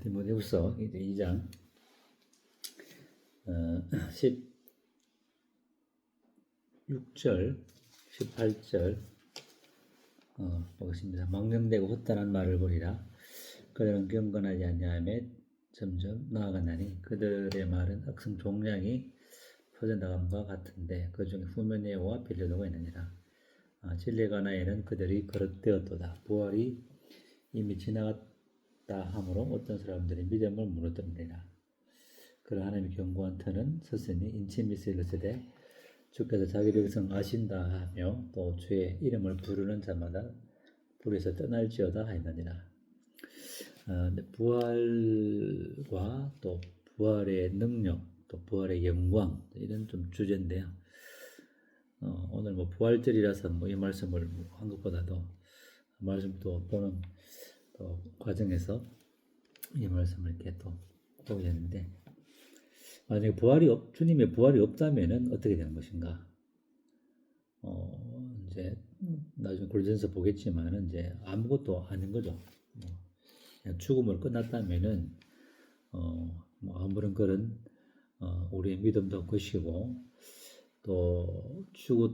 디모데후서 이제 2장 어, 16절, 18절 어, 보겠습니다. 망령되고 헛단한 말을 보리라. 그들은 경건하지 아니하며 점점 나아가나니 그들의 말은 악성 종량이 퍼져나감과 같은데 그 중에 후면에와 빌려도가 있느니라. 아, 진리에 관하여는 그들이 거듭되었도다. 부활이 이미 지나갔 다 함으로 어떤 사람들이 믿음을 무너뜨리라. 그러 하나님의 경고한 터는 스스니 인치 미스를 쓰되 주께서 자기 백성 아신다 하며 또 주의 이름을 부르는 자마다 불에서 떠날지어다 하였느니라. 아, 부활과 또 부활의 능력, 또 부활의 영광 이런 좀 주제인데요. 어, 오늘 뭐 부활절이라서 뭐 이 말씀을 한 것보다도 말씀도 보는 또 과정에서 이 말씀을 이렇게 또 보게 되는데 만약에 부활이 없, 주님의 부활이 없다면은 어떻게 되는 것인가? 어, 이제 나중에 골전서 보겠지만은 이제 아무것도 아닌 거죠. 뭐 그냥 죽음으로 끝났다면은 어, 뭐 아무런 그런 어, 우리의 믿음도 것이고 또 죽었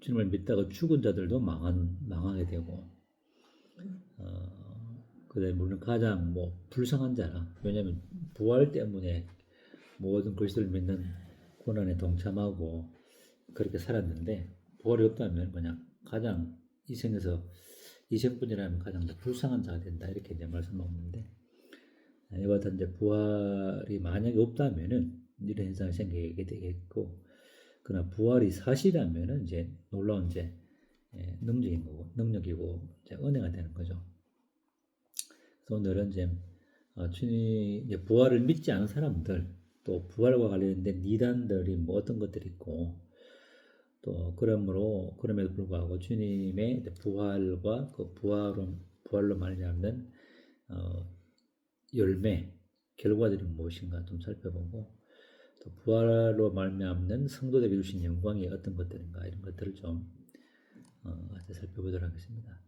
주님을 믿다가 죽은 자들도 망한 망하게 되고 어, 그다음에 물론 가장 뭐 불쌍한 자라 왜냐하면 부활 때문에 모든 그리스도를 믿는 고난에 동참하고 그렇게 살았는데 부활이 없다면 그냥 가장 이 생에서 이 생뿐이라면 가장 더 불쌍한 자가 된다 이렇게 이제 말씀하는데 이와 같은 이제 부활이 만약에 없다면은 이런 현상이 생기게 되겠고 그러나 부활이 사실이라면은 이제 놀라운 이제 예, 능력인 거고 능력이고 이제 은혜가 되는 거죠. 그래서 오늘은 이제 어, 주님 이제 부활을 믿지 않은 사람들 또 부활과 관련된 이단들이 뭐 어떤 것들이 있고 또 그러므로 그럼에도 불구하고 주님의 부활과 그 부활로 부활로 말미암는 어, 열매 결과들이 무엇인가 좀 살펴보고 또 부활로 말미암는 성도들이 주신 영광이 어떤 것들인가 이런 것들을 좀 어, 살펴보도록 하겠습니다.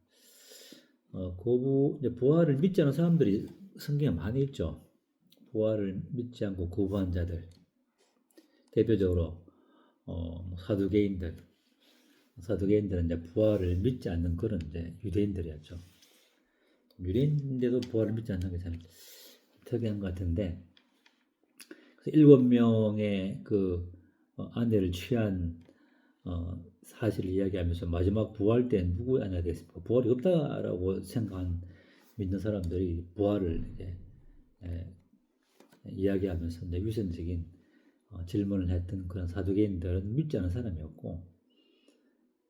어, 고부 이제 부활을 믿지 않은 사람들이 성경에 많이 있죠. 부활을 믿지 않고 거부한 자들 대표적으로 어, 뭐 사두개인들 사두개인들은 이제 부활을 믿지 않는 그런 이제 유대인들이었죠. 유대인인데도 부활을 믿지 않는 게 참 특이한 것 같은데 그래서 일곱 명의 그 어, 아내를 취한 어, 사실을 이야기하면서 마지막 부활 때 누구 아내가 되겠습니까? 부활이 없다라고 생각한 믿는 사람들이 부활을 이제 에, 이야기하면서 이제 위선적인 어, 질문을 했던 그런 사두개인들은 믿지 않은 사람이었고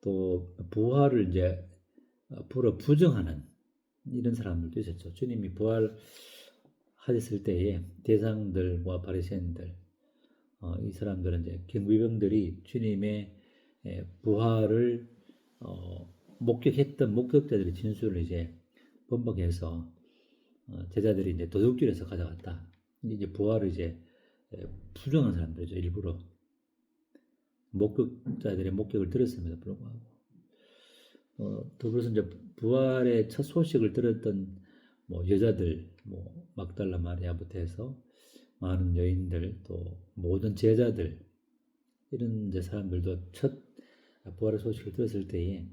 또 부활을 이제 어, 불어 부정하는 이런 사람들도 있었죠. 주님이 부활 하셨을 때에 대상들과 바리새인들 어, 이 사람들은 이제 경비병들이 주님의 에, 부활을 어, 목격했던 목격자들의 진술을 이제 번복해서 어, 제자들이 이제 도둑질해서 가져갔다. 이제 부활을 이제 에, 부정한 사람들이죠 일부러 목격자들의 목격을 들었음에도 불구하고 어, 더불어서 이제 부활의 첫 소식을 들었던 뭐 여자들 뭐 막달라 마리아부터 해서 많은 여인들 또 모든 제자들 이런 이제 사람들도 첫 부활의 소식을 들었을 때에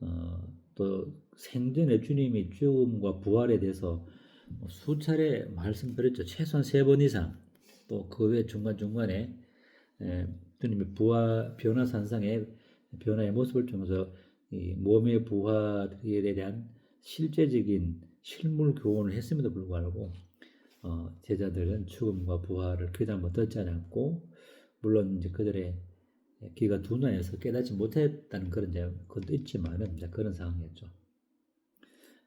어, 또 생전에 주님이 죽음과 부활에 대해서 뭐 수차례 말씀드렸죠. 최소한 세 번 이상. 또 그 외 중간 중간에 주님의 부활 변화 산상의 변화의 모습을 통해서 이 몸의 부활에 대한 실제적인 실물 교훈을 했음에도 불구하고 어, 제자들은 죽음과 부활을 귀담아 듣지 않았고 물론 이제 그들의 귀가 둔화해서 깨닫지 못했다는 그런 이제 것도 있지만은 이제 그런 상황이었죠.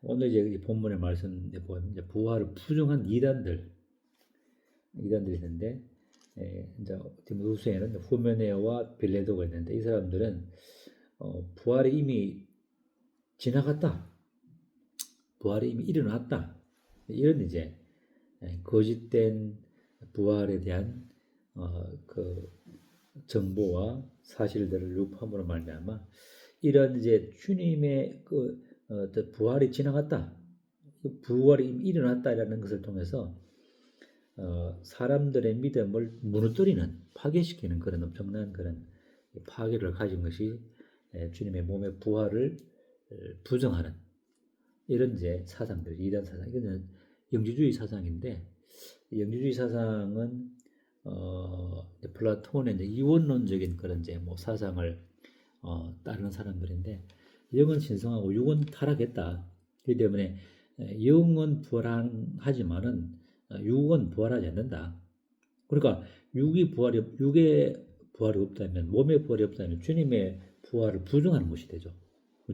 오늘 이제 본문의 말씀 보면 이제 부활을 부정한 이단들 이단들이 있는데 에, 이제 디모데후서에는 후메네와 빌레도가 있는데 이 사람들은 어, 부활이 이미 지나갔다. 부활이 이미 일어났다. 이런 이제 거짓된 부활에 대한 어, 그 정보와 사실들을 유포함으로 말미암아 이런 이제 주님의 그 어, 부활이 지나갔다. 부활이 이미 일어났다라는 것을 통해서 어, 사람들의 믿음을 무너뜨리는 파괴시키는 그런 엄청난 그런 파괴를 가진 것이 에, 주님의 몸의 부활을 어, 부정하는 이런 이제 사상들, 이단 사상, 이거는 영지주의 사상인데 이 영지주의 사상은 어, 플라톤의 이제 이원론적인 그런 이제 뭐 사상을 어, 따르는 사람들인데 영은 신성하고 육은 타락했다. 그렇기 때문에 에, 영은 부활하지만은 어, 육은 부활하지 않는다. 그러니까 육이 부활이 육의 부활이 없다면 몸의 부활이 없다면 주님의 부활을 부정하는 것이 되죠.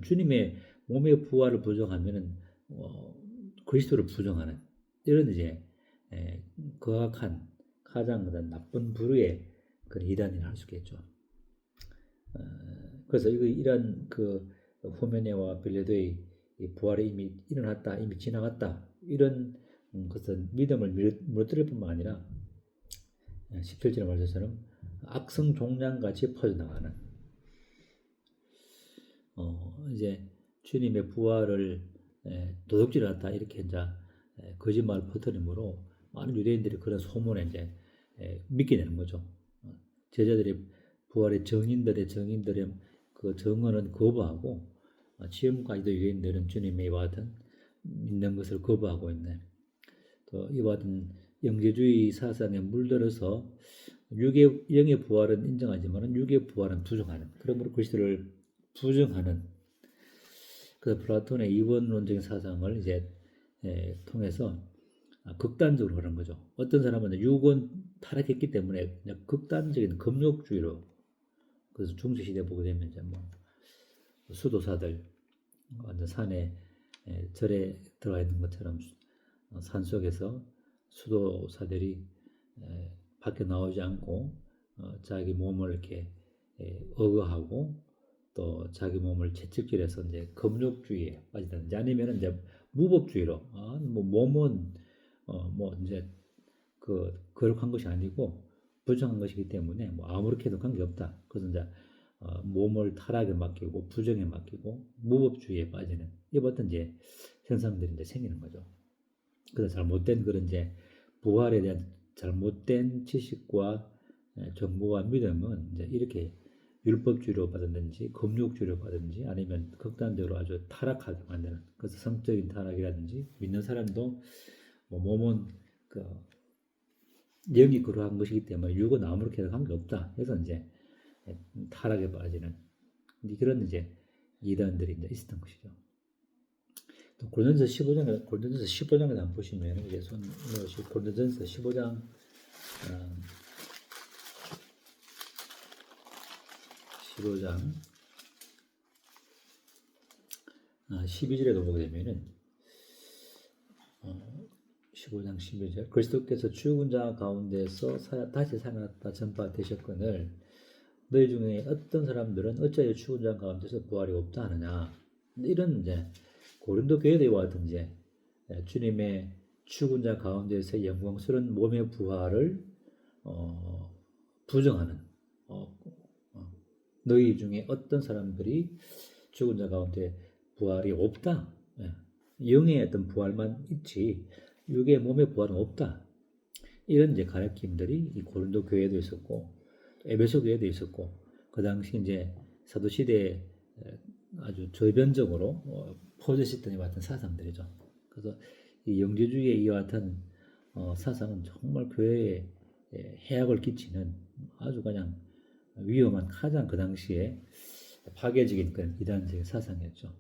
주님의 몸의 부활을 부정하면은 어, 그리스도를 부정하는 이런 이제 에, 거악한 가장 나쁜 부류의 그런 이단이라 할 수 있겠죠. 어, 그래서 이거 이런 그 후메네와 빌레도의 이 부활이 이미 일어났다, 이미 지나갔다 이런 음, 것은 믿음을 무너- 무너뜨릴 뿐만 아니라 17절의 말씀처럼 악성 종양같이 퍼져나가는 어, 이제 주님의 부활을 에, 도둑질했다 이렇게 이제 에, 거짓말을 퍼뜨림으로 많은 유대인들이 그런 소문에 이제 에, 믿게 되는 거죠. 어, 제자들이 부활의 정인들의 정인들의 그 정언은 거부하고 어, 지금까지도 유대인들은 주님의 이와 같은 믿는 것을 거부하고 있네. 또 이와 같은 영재주의 사상에 물들어서 육의 영의 부활은 인정하지만 육의 부활은 부정하는 그러므로 그리스도를 부정하는 그 플라톤의 이원론적인 사상을 이제 에, 통해서 아, 극단적으로 그런 거죠. 어떤 사람은 육은 타락했기 때문에 그냥 극단적인 금욕주의로 그래서 중세 시대 보게 되면 이제 뭐 수도사들 완전 산에 에, 절에 들어가 있는 것처럼 어, 산 속에서 수도사들이 에, 밖에 나오지 않고 어, 자기 몸을 이렇게 에, 억어하고 또 자기 몸을 채찍질해서 이제 금욕주의에 빠지든지 아니면 이제 무법주의로 아, 뭐 몸은 어, 뭐 이제 그 거룩한 것이 아니고 부정한 것이기 때문에 뭐 아무렇게 해도 관계없다. 그래서 이제 어, 몸을 타락에 맡기고 부정에 맡기고 무법주의에 빠지는 같은 이제 현상들이 이제 생기는 거죠. 그래서 잘못된 그런 이제 부활에 대한 잘못된 지식과 에, 정보와 믿음은 이제 이렇게 율법주의로 받았는지 금욕주의로 받았는지 아니면 극단적으로 아주 타락하게 만드는 그래서 성적인 타락이라든지 믿는 사람도 뭐 몸은 그 영이 그러한 것이기 때문에 육은 아무렇게 해도 관계없다. 그래서 이제 타락에 빠지는 그런 이제 이단들이 이제 있었던 것이죠. 또 고린도전서 15장에 고린도전서 15장에 한번 보시면 이제 손 고린도전서 15장 어, 15장 아, 12절에도 보게 되면은 어, 15장 12절 그리스도께서 죽은 자 가운데서 사- 다시 살아났다 전파되셨거늘 너희 중에 어떤 사람들은 어찌하여 죽은 자 가운데서 부활이 없다 하느냐 이런 이제 고린도 교회와 같은 이제 예, 주님의 죽은 자 가운데서 영광스러운 몸의 부활을 어, 부정하는 어, 어, 너희 중에 어떤 사람들이 죽은 자 가운데 부활이 없다. 예. 영의 어떤 부활만 있지 육의 몸의 부활은 없다. 이런 이제 가르침들이 이 고린도 교회도 있었고 또 에베소 교회도 있었고 그 당시 이제 사도 시대에 에, 아주 저변적으로 어, 퍼져있던 이와 같은 사상들이죠. 그래서 이 영지주의의 이와 같은 어, 사상은 정말 교회에 에, 해악을 끼치는 아주 그냥 위험한 가장 그 당시에 파괴적인 그런 이단적인 사상이었죠.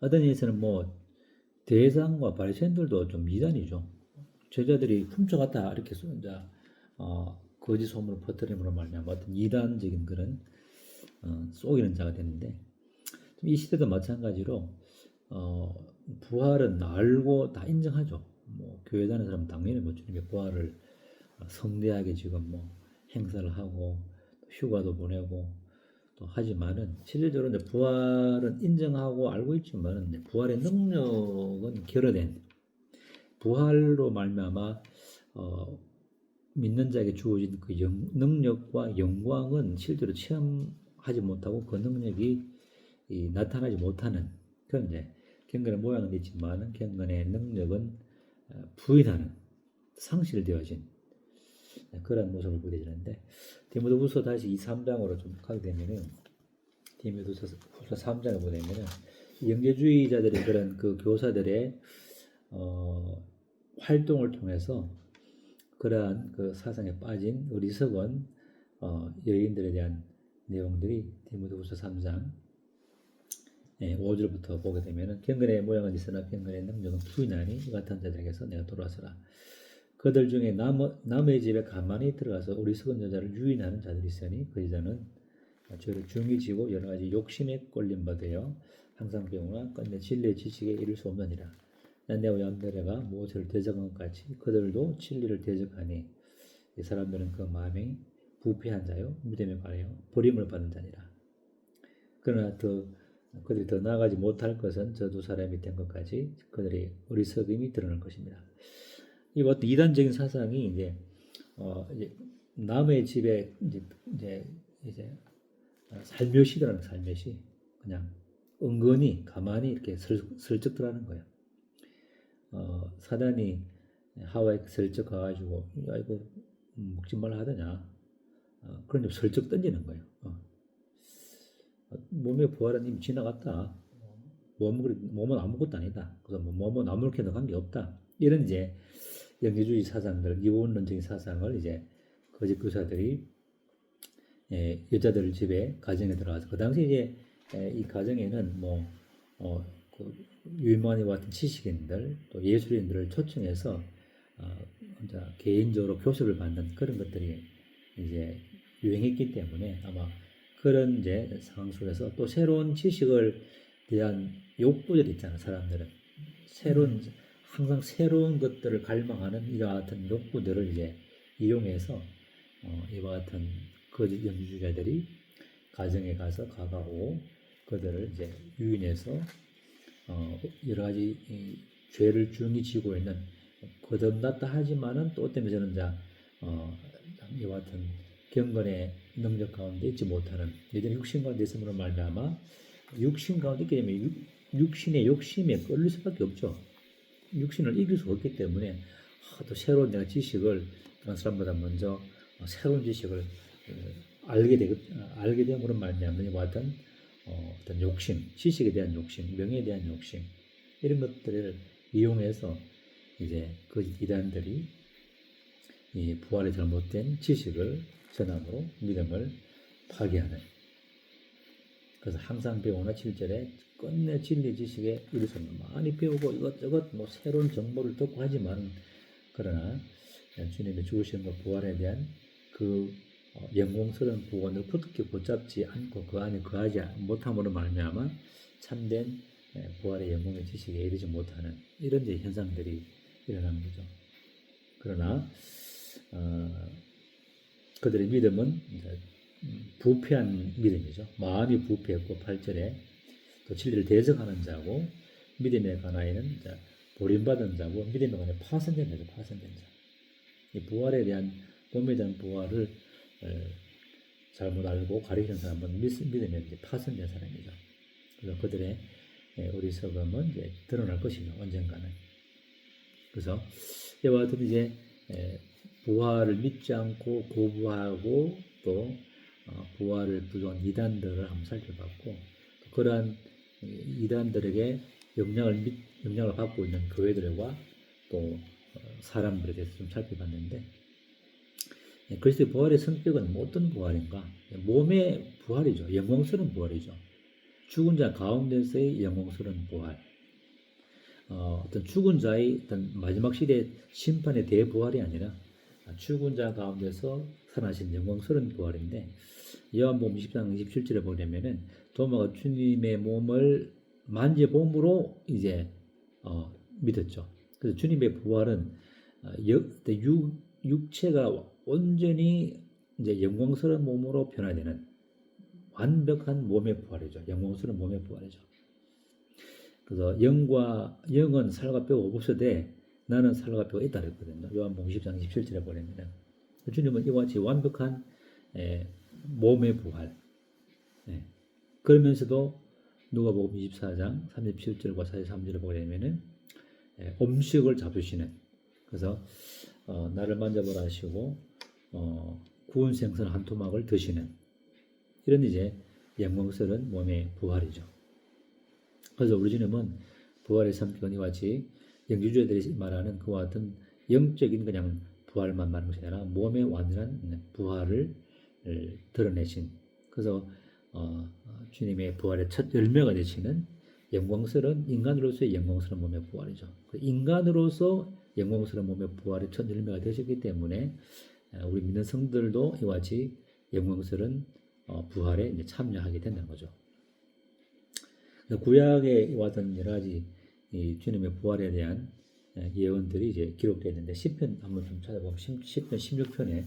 어떤 의미에서는 뭐 대상과 바리새인들도 좀 이단이죠. 제자들이 훔쳐갔다 이렇게 소- 이제 어, 거짓 소문을 퍼뜨림으로 말미암아 어떤 이단적인 그런 어, 속이는 자가 되는데 이 시대도 마찬가지로 어, 부활은 알고 다 인정하죠. 뭐 교회 다니는 사람은 당연히 뭐 주님의 부활을 어, 성대하게 지금 뭐 행사를 하고 휴가도 보내고 또 하지만은 실질적으로 이제 부활은 인정하고 알고 있지만은 부활의 능력은 결여된 부활로 말미암아 어, 믿는 자에게 주어진 그 영- 능력과 영광은 실제로 체험하지 못하고 그 능력이 이 나타나지 못하는 그런 이제 경건의 모양은 있지만 경건의 능력은 어, 부인하는 상실되어진 그런 모습을 보여주는데 디모데후서 다시 이 3장으로 좀 가게 되면은 디모데후서 3장을 보내면은 영계주의자들의 그런 그 교사들의 어, 활동을 통해서 그러한 그 사상에 빠진 어리석은 어, 여인들에 대한 내용들이 디모데후서 3장 예, 5절부터 보게 되면은 경건의 모양은 있으나 경건의 능력은 부인하니 이 같은 자들에게서 내가 돌아서라. 그들 중에 남, 남의 집에 가만히 들어가서 어리석은 여자를 유인하는 자들이 있으니 그 여자는 죄를 중히 지고 여러 가지 욕심에 꼴림 받아요. 항상 배우나 끝내 진리의 지식에 이를 수 없느니라. 난내와 얀데레가 모세를 대적한 것 같이 그들도 진리를 대적하니 이 사람들은 그 마음이 부패한 자요 믿음에 관하여 버림을 받은 자니라. 그러나 더 그들이 더 나아가지 못할 것은 저 두 사람이 된 것까지 그들의 어리석음이 드러날 것입니다. 이 어떤 이단적인 사상이 이제 어 이제 남의 집에 이제 이제 이제 살며시 들어가는 살며시 그냥 은근히 가만히 이렇게 슬, 슬쩍 들어가는 거예요. 어, 사단이 하와에 슬쩍 가가지고 야 이거 먹지 말라 하더냐 어, 그런 좀 슬쩍 던지는 거예요. 어. 몸의 부활은 이미 지나갔다. 몸은, 몸은 아무것도 아니다. 그래서 뭐 몸은 아무렇게나 관계 없다. 이런 이제 영계주의 사상들, 이원론적인 사상을 이제 거짓 교사들이 예, 여자들 집에 가정에 들어가서 그 당시 이제 예, 이 가정에는 뭐 어, 그 유만이와 같은 지식인들 또 예술인들을 초청해서 어, 개인적으로 교습을 받는 그런 것들이 이제 유행했기 때문에 아마 그런 이제 상황 속에서 또 새로운 지식을 대한 욕구들이 있잖아 사람들은. 새로운 항상 새로운 것들을 갈망하는 이와 같은 욕구들을 이제 이용해서 어, 이와 같은 거짓 영주주의자들이 가정에 가서 가가오 그들을 이제 유인해서 어, 여러 가지 이 죄를 중히 지고 있는 거듭났다 하지만은 또 때문에 저는 자 어, 이와 같은 경건의 능력 가운데 있지 못하는 예전에 육신 가운데 있음으로 말미암아 육신 가운데 있게 되면 육, 육신의 욕심에 끌릴 수밖에 없죠. 육신을 이길 수 없기 때문에 아, 또 새로운 내가 지식을 다른 사람보다 먼저 어, 새로운 지식을 어, 알게 되고 알게 됨으로 말미암아 이와 같은 어, 어떤 욕심, 지식에 대한 욕심, 명예에 대한 욕심 이런 것들을 이용해서 이제 그 이단들이 이 부활의 잘못된 지식을 전함으로 믿음을 파괴하는 그래서 항상 배우나 7절에 끝내 진리 지식에 이르서 많이 배우고 이것저것 뭐 새로운 정보를 듣고 하지만 그러나 주님의 죽으심과 부활에 대한 그 어, 영광스러운 구원을 굳게 붙잡지 않고 그 안에 거하지 못함으로 말미암아 참된 예, 부활의 영광의 지식에 이르지 못하는 이런 현상들이 일어나는 거죠. 그러나 어, 그들의 믿음은 부패한 믿음이죠. 마음이 부패했고 8절에 또 진리를 대적하는 자고 믿음에 관하여는 이제 버림받은 자고 믿음에 관해 파손된 자죠. 파손된 자. 이 부활에 대한 몸에 대한 부활을 에, 잘못 알고 가리키는 사람은 믿, 믿음에 이제 파손된 사람이죠. 그래서 그들의 에, 어리석음은 이제 드러날 것이죠. 언젠가는. 그래서 이와 같은 이제 에, 부활을 믿지 않고 고부하고 또 어, 부활을 부정한 이단들을 한번 살펴봤고 그러한 이- 이단들에게 영향을 믿, 영향을 받고 있는 교회들과 또 어, 사람들에 대해서 좀 살펴봤는데 예, 그리스도의 부활의 성격은 뭐 어떤 부활인가? 예, 몸의 부활이죠. 영광스러운 부활이죠. 죽은 자 가운데서의 영광스러운 부활. 어, 어떤 죽은 자의 어떤 마지막 시대 심판의 대부활이 아니라 죽은 자 가운데서 살아나신 영광스러운 부활인데 요한복음 20장 27절에 보려면은 도마가 주님의 몸을 만져봄으로 이제 어, 믿었죠. 그래서 주님의 부활은 어, 역- 육, 육체가 온전히 이제 영광스러운 몸으로 변화되는 완벽한 몸의 부활이죠. 영광스러운 몸의 부활이죠. 그래서 영과 영은 살과 뼈가 없으되 나는 살과 뼈가 있다 그랬거든요. 요한복음 20장 27절에 보내면 주님은 이와 같이 완벽한 에, 몸의 부활. 예. 그러면서도 누가복음 24장 37절과 43절을 보게 되면은 예, 음식을 잡수시는 그래서 어, 나를 만져보라 하시고 어, 구운 생선 한 토막을 드시는 이런 이제 영광스러운 몸의 부활이죠. 그래서 우리 주님은 부활의 성격은 이와 같이 영주주의들이 말하는 그와 같은 영적인 그냥 부활만 말하는 것이 아니라 몸의 완전한 부활을 드러내신 그래서 어, 주님의 부활의 첫 열매가 되시는 영광스러운 인간으로서의 영광스러운 몸의 부활이죠. 그 인간으로서 영광스러운 몸의 부활의 첫 열매가 되셨기 때문에 우리 믿는 성들도 이와 같이 영광스러운 어, 부활에 참여하게 된다는 거죠. 구약에 왔던 여러 가지 주님의 부활에 대한 예언들이 이제 기록되어 있는데 10편 한번 좀 찾아보면 10편 16편에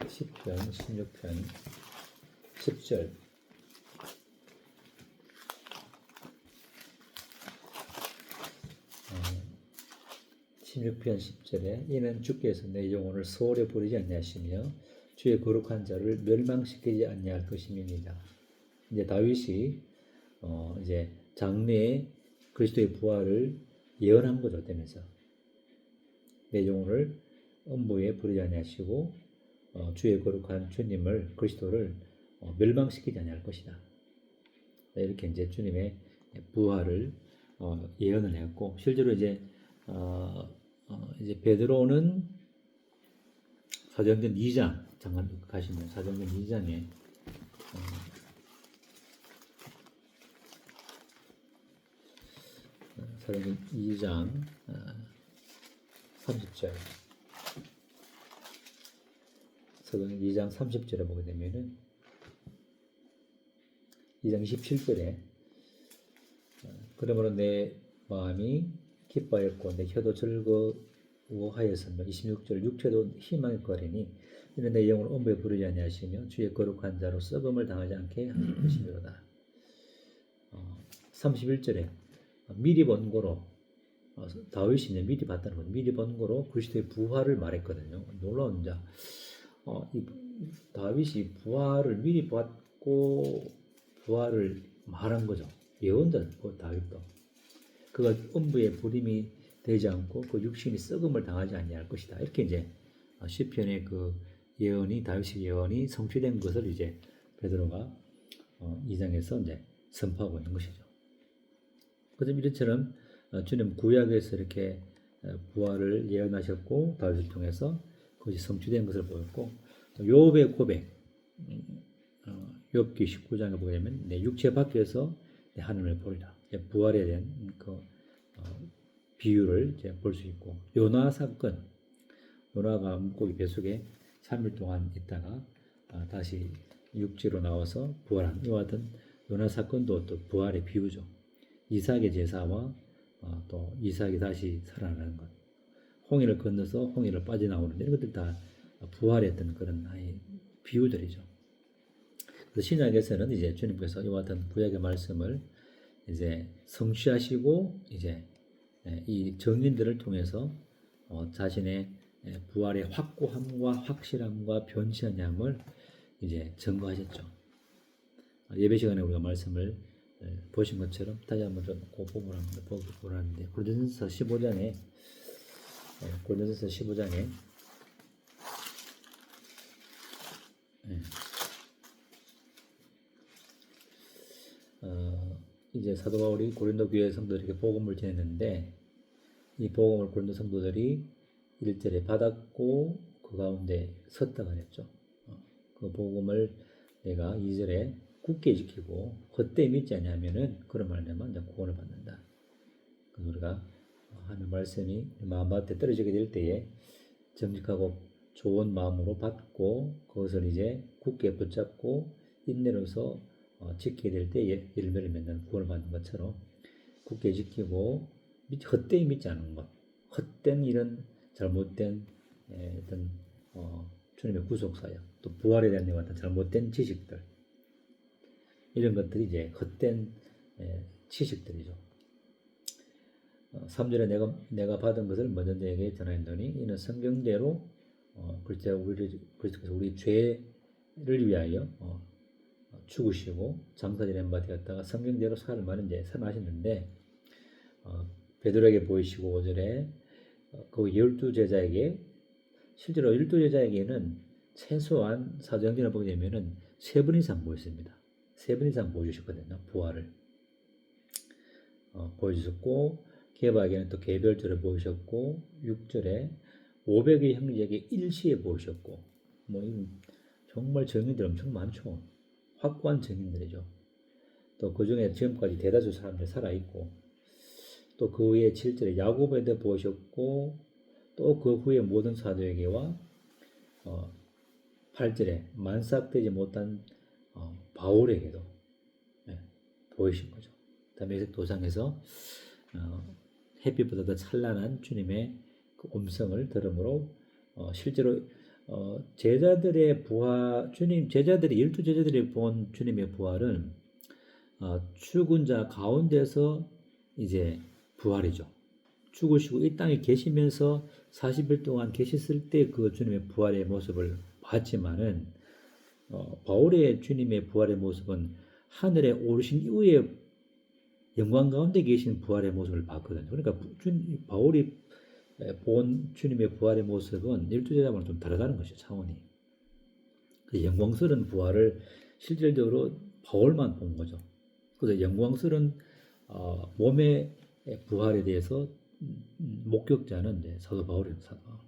10편 16편 10절 16편 10절에 이는 주께서 내 영혼을 소홀히 부리지 아니하시며 주의 거룩한 자를 멸망시키지 아니할 것임이니라. 이제 다윗이 어 이제 장래에 그리스도의 부활을 예언한 거죠, 되면서 내 영혼을 음부에 부리지 아니하시고 어 주의 거룩한 주님을 그리스도를 어 멸망시키지 아니할 것이다. 이렇게 이제 주님의 부활을 어 예언을 했고 실제로 이제 어, 어, 이제 베드로는 사도행전 2장 잠깐 가시면 사도행전 2장에 어, 사도행전 2장 어, 30절 사도행전 2장 30절에 보게 되면은 2장 27절에 그러므로 내 마음이 기뻐하였고 내 혀도 즐거워하였으며 26절 육체도 희망의 거리니 이는 내 영을 엄부에 부르지 아니하시며 주의 거룩한 자로 썩음을 당하지 않게 하실 것이로다. 어, 31절에 미리 번 거로 어, 다윗이 이제 미리 봤다는 거 미리 번 거로 그리스도의 부활을 말했거든요. 놀라운 자. 어, 이 다윗이 부활을 미리 받고 부활을 말한 거죠. 예언자 다윗도. 그가 음부의 불임이 되지 않고 그 육신이 썩음을 당하지 아니할 것이다. 이렇게 이제 시편의 그 예언이 다윗의 예언이 성취된 것을 이제 베드로가 어, 2장에서 이제 선포하고 있는 것이죠. 그래서 이처럼 어, 주님 구약에서 이렇게 어, 부활을 예언하셨고 다윗을 통해서 그것이 성취된 것을 보였고 욥의 고백 음, 어, 욥기 19장에 보게 되면 내 육체 밖에서 내 하늘을 보리라. 부활에 대한 그 어, 비유를 볼 수 있고 요나 사건 요나가 물고기 뱃속에 3일 동안 있다가 아, 다시 육지로 나와서 부활한 이와 같은 요나 사건도 또 부활의 비유죠. 이삭의 제사와 어, 또 이삭이 다시 살아나는 것, 홍해를 건너서 홍해를 빠져나오는 이런 것들 다 부활했던 그런 비유들이죠. 그래서 신약에서는 이제 주님께서 이와 같은 구약의 말씀을 이제 성취하시고 이제 예, 이 정인들을 통해서 어, 자신의 예, 부활의 확고함과 확실함과 변시한함을 이제 증거하셨죠. 예배 시간에 우리가 말씀을 예, 보신 것처럼 다시 한번 좀그 부분을 한번 보기 원하는데 고린도서 15장에 고린도서 15장에 어, 이제 사도 바울이 고린도 교회 성도들에게 복음을 전했는데 이 복음을 고린도 성도들이 일절에 받았고 그 가운데 섰다 그랬죠. 어, 그 복음을 내가 이절에 굳게 지키고 헛되이 믿지 않냐면은 그런 이제 구원을 받는다. 그래서 우리가 하는 말씀이 마음밭에 떨어지게 될 때에 정직하고 좋은 마음으로 받고 그것을 이제 굳게 붙잡고 인내로서 어, 지키게 될때 열매를 맺는 구원을 받는 것처럼 굳게 지키고 헛되이 믿지 않은 것, 헛된 이런 잘못된 에, 어떤 어, 주님의 구속 사역, 또 부활에 대한 어떤 잘못된 지식들 이런 것들이 이제 헛된 에, 지식들이죠. 어, 3절에 내가 내가 받은 것을 먼저 내게 전하였더니 이는 성경대로 어, 그리스도 우리 그리스도께서 우리 죄 위하여 어, 죽으시고 장사지낸 바 되었다가 성경대로 삶을 이제 선하셨는데 어, 베드로에게 보이시고 5절에 어, 그 열두 제자에게 실제로 열두 제자에게는 최소한 사도행전을 보게 되면은 세번 이상 보였습니다. 세 번 이상 보여주셨거든요. 부활을 어, 보여주셨고 개바에게는 또 개별적으로 보이셨고 6절에 500의 형제에게 일시에 보이셨고 뭐이 정말 증인들 엄청 많죠. 확고한 증인들이죠. 또 그 중에 지금까지 대다수 사람들이 살아있고 또 그 후에 7절에 야곱에도 보이셨고 또 그 후에 모든 사도에게와 어, 8절에 만삭되지 못한 어, 바울에게도 예, 보이신 거죠. 다음에 도상에서 어, 햇빛보다 더 찬란한 주님의 그 음성을 들음으로 어, 실제로 어, 제자들의 부활, 주님 제자들이 열두 제자들이 본 주님의 부활은 어, 죽은 자 가운데서 이제 부활이죠. 죽으시고 이 땅에 계시면서 40일 동안 계셨을 때 그 주님의 부활의 모습을 봤지만은 어, 바울의 주님의 부활의 모습은 하늘에 오르신 이후에 영광 가운데 계신 부활의 모습을 봤거든요. 그러니까 주, 바울이 본 주님의 부활의 모습은 열두 제자와는 좀 다르다는 것이죠. 차원이. 그 영광스러운 부활을 실질적으로 바울만 본 거죠. 그래서 영광스러운 어, 몸의 부활에 대해서 목격자는 이제 사도 바울입니다. 사도 바울.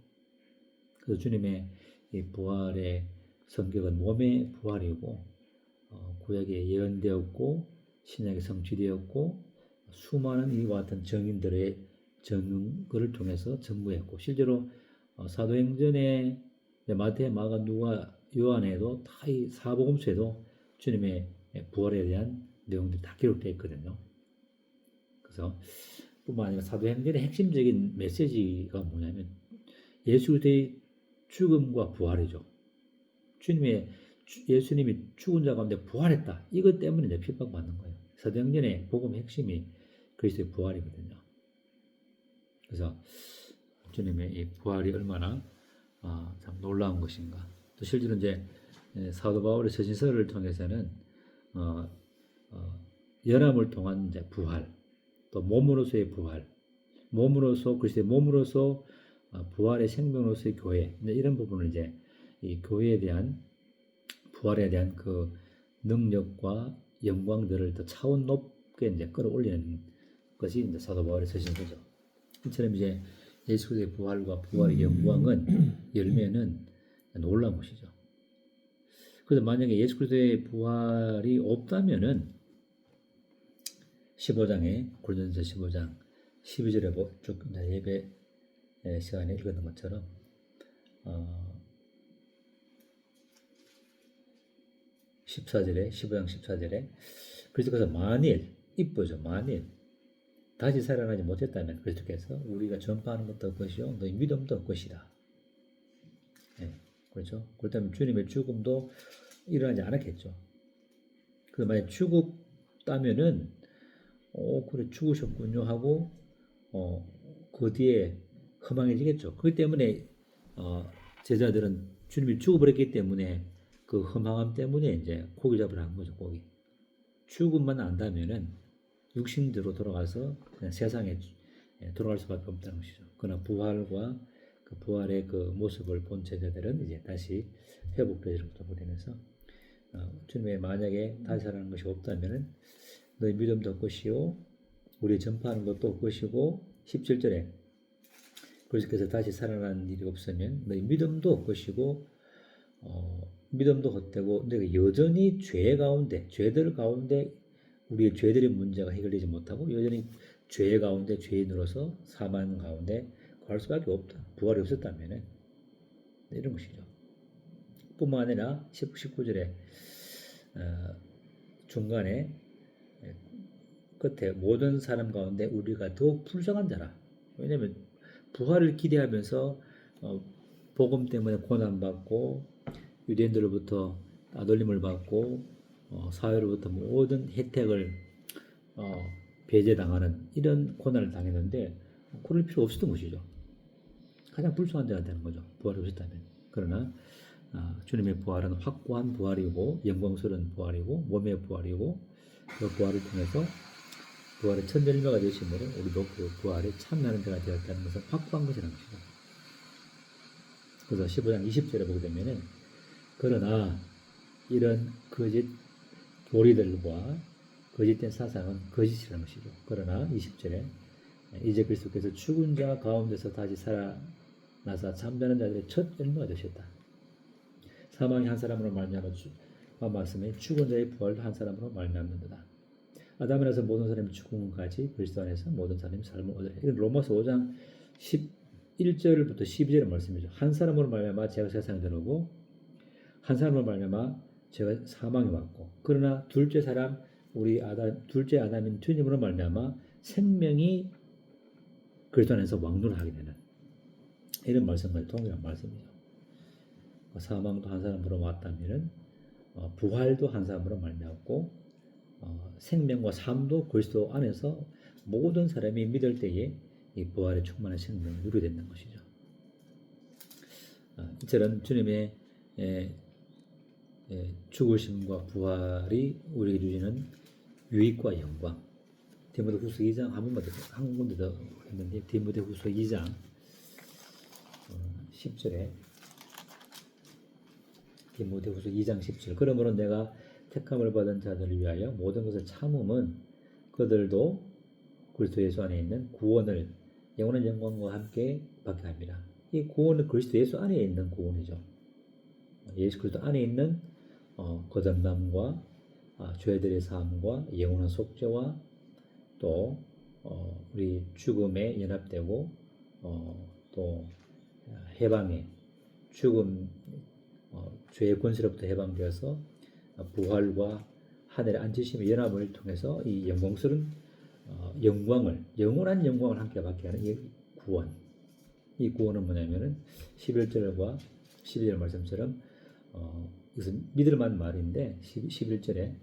그래서 주님의 이 부활의 성격은 몸의 부활이고 어, 구약에 예언되었고 신약에 성취되었고 수많은 이와 같은 정인들의 전능을 통해서 전무했고 실제로 어, 사도행전에 마태, 마가, 누가, 요한에도 다 이 사복음서에도 주님의 부활에 대한 내용들이 다 기록되어 있거든요. 그래서 뿐만 아니라 사도행전의 핵심적인 메시지가 뭐냐면 예수 그리스도의 죽음과 부활이죠. 주님의 예수님이 죽은 자 가운데 부활했다. 이것 때문에 이제 핍박받는 거예요. 사도행전의 복음의 핵심이 그리스도의 부활이거든요. 그래서 주님의 이 부활이 얼마나 아, 참 놀라운 것인가. 또 실제로 이제 사도 바울의 서신서를 통해서는 어, 어, 연함을 통한 이제 부활, 또 몸으로서의 부활, 몸으로서 그리스도의 몸으로서 어, 부활의 생명으로서의 교회 이런 부분을 이제 이 교회에 대한 부활에 대한 그 능력과 영광들을 더 차원 높게 이제 끌어올리는 것이 이제 사도 바울의 서신서죠. 이처럼 이제 예수 그리스도의 부활과 부활의 영광은 열매는 놀라운 것이죠. 그래서 만약에 예수 그리스도의 부활이 없다면은 15장에 골전서 15장 12절에 쭉 예배 시간에 읽었던 것처럼 어 14절에 15장 14절에 그래서 그래서 만일 이쁘죠 만일 다시 살아나지 못했다면 그리스도께서 우리가 전파하는 것도 것이요 너희 믿음도 것이다. 네, 그렇죠. 그렇다면 주님의 죽음도 일어나지 않았겠죠. 그 만약 죽었다면은 어 그래 죽으셨군요 하고 어그 뒤에 허망해지겠죠. 그렇기 때문에 어 제자들은 주님이 죽어버렸기 때문에 그 허망함 때문에 이제 고기 잡으러 한 거죠, 고기. 죽음만 안다면은 육신대로 돌아가서 그냥 세상에 예, 돌아갈 수밖에 없다는 것이죠. 그러나 부활과 그 부활의 그 모습을 본 제자들은 이제 다시 회복되지를 못하면서 어, 주님의 만약에 다시 살아나는 것이 없다면은 너희 믿음도 없것이요 우리 전파하는 것도 없것이고 17절에 그리스도께서 다시 살아나는 일이 없으면 너희 믿음도 없것이고 어, 믿음도 헛되고 내가 여전히 죄 가운데 죄들 가운데 우리의 죄들의 문제가 해결되지 못하고 여전히 죄 가운데 죄인으로서 사망 가운데 갈 수밖에 없다. 부활이 없었다면 이런 것이죠. 뿐만 아니라 19절에 어, 중간에 끝에 모든 사람 가운데 우리가 더욱 불쌍한 자라. 왜냐하면 부활을 기대하면서 어, 복음 때문에 고난받고 유대인들로부터 따돌림을 받고 어, 사회로부터 모든 혜택을 어, 배제당하는 이런 고난을 당했는데 그럴 필요 없었던 것이죠. 가장 불쌍한 자가 되는 거죠. 부활이 없었다면. 그러나 아, 주님의 부활은 확고한 부활이고 영광스러운 부활이고 몸의 부활이고 그 부활을 통해서 부활의 천절매가 되심으로 우리도 그 부활에 참여하는 자가 되었다는 것은 확고한 것이라는 것이죠. 그래서 15장 20절에 보게 되면은 그러나 이런 거짓 교리들과 거짓된 사상은 거짓이라는 것이죠. 그러나 20절에 이제 그리스도께서 죽은 자 가운데서 다시 살아나사 잠자는 자들의 첫 열매가 되셨다. 사망이 한 사람으로 말미암아 아 말씀에 죽은 자의 부활도 한 사람으로 말미암는도다. 아담이라서 모든 사람이 죽음까지 그리스도 안에서 모든 사람이 삶을 얻으라. 이건 로마서 5장 11절부터 12절의 말씀이죠. 한 사람으로 말미암아 제가 세상에 들어오고 한 사람으로 말미암아 제가 사망이 왔고 그러나 둘째 사람 우리 아담 둘째 아담인 주님으로 말미암아 생명이 그리스도 안에서 왕노하게 되는 이런 말씀과 동일한 말씀이죠. 사망도 한 사람으로 왔다면은 어, 부활도 한 사람으로 말미암고 어, 생명과 삶도 그리스도 안에서 모든 사람이 믿을 때에 이 부활의 충만한 생명을 누리게 된다는 것이죠. 어, 이처럼 주님의 에, 에, 죽으심과 부활이 우리에게 주시는 유익과 영광. 디모데 후서 2장 한 번만 더, 한 군데 더 했는데 디모데 후서 2장 10절에 디모데 후서 2장 17. 그러므로 내가 택함을 받은 자들을 위하여 모든 것을 참음은 그들도 그리스도 예수 안에 있는 구원을 영원한 영광과 함께 받게 합니다. 이 구원은 그리스도 예수 안에 있는 구원이죠. 예수 그리스도 안에 있는 어, 거듭남과 아, 죄들의 삶과 영원한 속죄와 또 어, 우리 죽음에 연합되고 어, 또 해방에 죽음 어, 죄의 권세로부터 해방되어서 부활과 하늘의 안지심의 연합을 통해서 이 영광스러운 어, 영광을 영원한 영광을 함께 받게 하는 이 구원. 이 구원은 뭐냐면은 11절과 12절 말씀처럼 어, 이것은 믿을 만한 말인데 11절에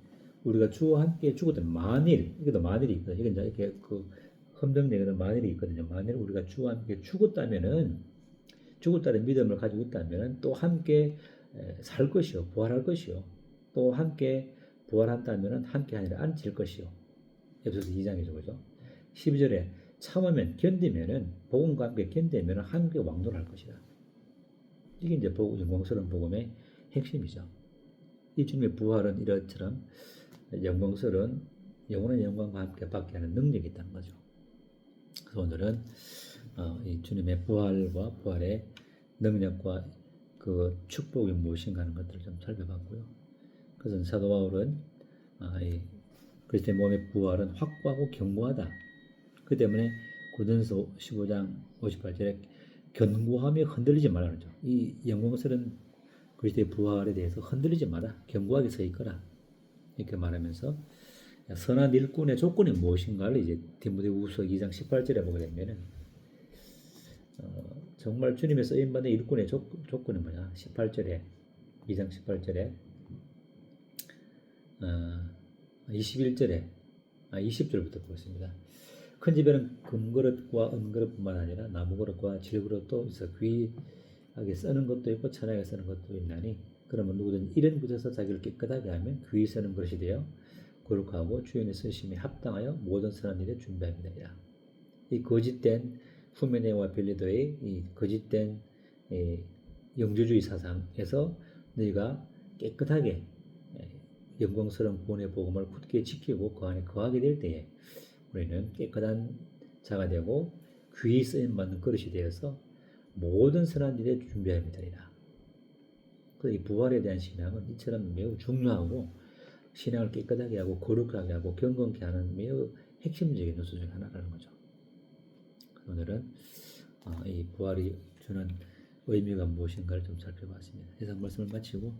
우리가 주와 함께 죽었던 만일 이것도 만일이 있거든요. 이건 이제 이렇게 그 험정내거든 만일이 있거든요. 만일 우리가 주와 함께 죽었다면은 죽었다는 믿음을 가지고 있다면은 또 함께 살 것이요. 부활할 것이요. 또 함께 부활한다면은 함께 아니라 앉을 것이요. 에베소서 2장이죠. 그죠? 12절에 참으면 견디면은 복음과 함께 견디면은 함께 왕노할 것이다. 이게 이제 복음 영광스러운 복음의 핵심이죠 이 주님의 부활은 이렇처럼 영광스러운 영원한 영광과 함께 받게 하는 능력이 있다는 거죠 그래서 오늘은 어, 이 주님의 부활과 부활의 능력과 그 축복이 무엇인가 하는 것들을 좀 살펴봤고요. 그래서 사도 바울은 아, 이 그리스도의 몸의 부활은 확고하고 견고하다. 그 때문에 고전서 15장 58절에 견고하며 흔들리지 말라 그러죠. 이 영광스러운 그리스도의 부활에 대해서 흔들리지 마라. 견고하게 서 있거라. 이렇게 말하면서 선한 일꾼의 조건이 무엇인가를 이제 디모데후서 2장 18절에 보게 되면은 어, 정말 주님의 쓰임받는 일꾼의 조, 조건이 뭐냐? 18절에 2장 18절에 어, 21절에 아, 20절부터 보겠습니다. 큰 집에는 금그릇과 은그릇뿐만 아니라 나무그릇과 질그릇도 있어 귀 하게 쓰는 것도 있고 천하게 쓰는 것도 있나니 그러면 누구든 이런 곳에서 자기를 깨끗하게 하면 귀히 쓰는 것이 되어 거룩하고 주인의 쓰심에 합당하여 모든 선한 일에 준비합니다. 이 거짓된 후메네와 벨리도의 이 거짓된 이 영주주의 사상에서 너희가 깨끗하게 영광스러운 구원의 복음을 굳게 지키고 그 안에 거하게 될 때에 우리는 깨끗한 자가 되고 귀히 쓰임 받는 그릇이 되어서 모든 선한 일에 준비하면 되리라. 그이 부활에 대한 신앙은 이처럼 매우 중요하고 신앙을 깨끗하게 하고 거룩하게 하고 경건케 하는 매우 핵심적인 요소 중 하나라는 거죠. 오늘은 이 부활이 주는 의미가 무엇인가를 좀 살펴봤습니다. 이상 말씀을 마치고